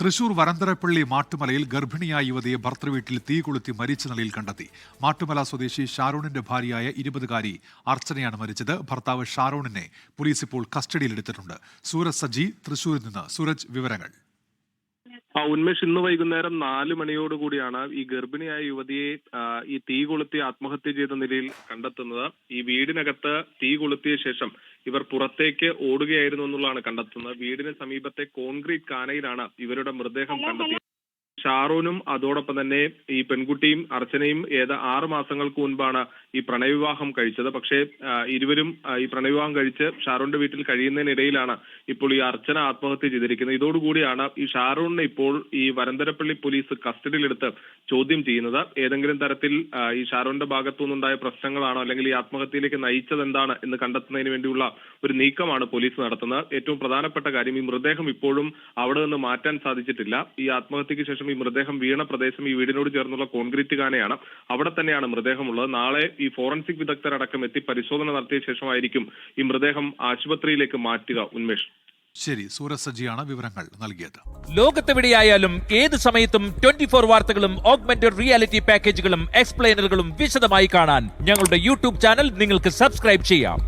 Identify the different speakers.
Speaker 1: തൃശൂർ വരന്തരപ്പള്ളി മാട്ടുമലയിൽ ഗർഭിണിയായ യുവതിയെ ഭർത്തൃവീട്ടിൽ തീ കൊളുത്തി മരിച്ച നിലയിൽ കണ്ടെത്തി. മാട്ടുമല സ്വദേശി ഷാരോണിന്റെ ഭാര്യയായ ഇരുപതുകാരി അർച്ചനയാണ് മരിച്ചത്. ഭർത്താവ് ഷാരോണിനെ പോലീസ് ഇപ്പോൾ കസ്റ്റഡിയിലെടുത്തിട്ടുണ്ട്. സൂരജ് സജി തൃശൂരിൽ നിന്ന് സൂരജ് വിവരങ്ങൾ.
Speaker 2: ആ ഉന്മേഷ് ഇന്ന് വൈകുന്നേരം നാല് മണിയോടുകൂടിയാണ് ഈ ഗർഭിണിയായ യുവതിയെ ഈ തീ കൊളുത്തി ആത്മഹത്യ ചെയ്ത നിലയിൽ കണ്ടെത്തുന്നത്. ഈ വീടിനകത്ത് തീ കൊളുത്തിയ ശേഷം ഇവർ പുറത്തേക്ക് ഓടുകയായിരുന്നു എന്നുള്ളതാണ് കണ്ടെത്തുന്നത്. വീടിന് സമീപത്തെ കോൺക്രീറ്റ് കാനയിലാണ് ഇവരുടെ മൃതദേഹം കണ്ടെത്തിയത്. ഷാറൂനും അതോടൊപ്പം തന്നെ ഈ പെൺകുട്ടിയും അർച്ചനയും ഏത് ആറ് മാസങ്ങൾക്ക് മുൻപാണ് ഈ പ്രണയവിവാഹം കഴിച്ചത്. പക്ഷേ ഇരുവരും ഈ പ്രണയവിവാഹം കഴിച്ച് ഷാറൂന്റെ വീട്ടിൽ കഴിയുന്നതിനിടയിലാണ് ഇപ്പോൾ ഈ അർച്ചന ആത്മഹത്യ ചെയ്തിരിക്കുന്നത്. ഇതോടുകൂടിയാണ് ഈ ഷാറൂണിനെ ഇപ്പോൾ ഈ വരന്തരപ്പള്ളി പോലീസ് കസ്റ്റഡിയിലെടുത്ത് ചോദ്യം ചെയ്യുന്നത്. ഏതെങ്കിലും തരത്തിൽ ഈ ഷാറൂന്റെ ഭാഗത്തുനിന്നുണ്ടായ പ്രശ്നങ്ങളാണോ അല്ലെങ്കിൽ ഈ ആത്മഹത്യയിലേക്ക് നയിച്ചത് എന്താണ് എന്ന് കണ്ടെത്തുന്നതിന് വേണ്ടിയുള്ള ഒരു നീക്കമാണ് പോലീസ് നടത്തുന്നത്. ഏറ്റവും പ്രധാനപ്പെട്ട കാര്യം ഈ മൃതദേഹം ഇപ്പോഴും അവിടെ നിന്ന് മാറ്റാൻ സാധിച്ചിട്ടില്ല. ഈ ആത്മഹത്യക്ക് ശേഷം ഈ മൃതദേഹം വീണ പ്രദേശം ഈ വീടിനോട് ചേർന്നുള്ള കോൺക്രീറ്റ് കാനയാണ് അവിടെ തന്നെയാണ് മൃതദേഹമുള്ളത്. നാളെ ഈ ഫോറൻസിക് വിദഗ്ധരടക്കം എത്തി പരിശോധന നടത്തിയ ശേഷമായിരിക്കും ഈ മൃതദേഹം ആശുപത്രിയിലേക്ക് മാറ്റുക ഉന്മേഷ്.
Speaker 1: ശരി സൂരജ് സജിയാണ് വിവരങ്ങൾ നൽകിയത്.
Speaker 3: ലോകത്തെവിടെയായാലും ഏത് സമയത്തും ട്വന്റി ഫോർ വാർത്തകളും ഓഗ്മെന്റഡ് റിയാലിറ്റി പാക്കേജുകളും എക്സ്പ്ലെയിനറുകളും വിശദമായി കാണാൻ ഞങ്ങളുടെ യൂട്യൂബ് ചാനൽ നിങ്ങൾക്ക് സബ്സ്ക്രൈബ് ചെയ്യാം.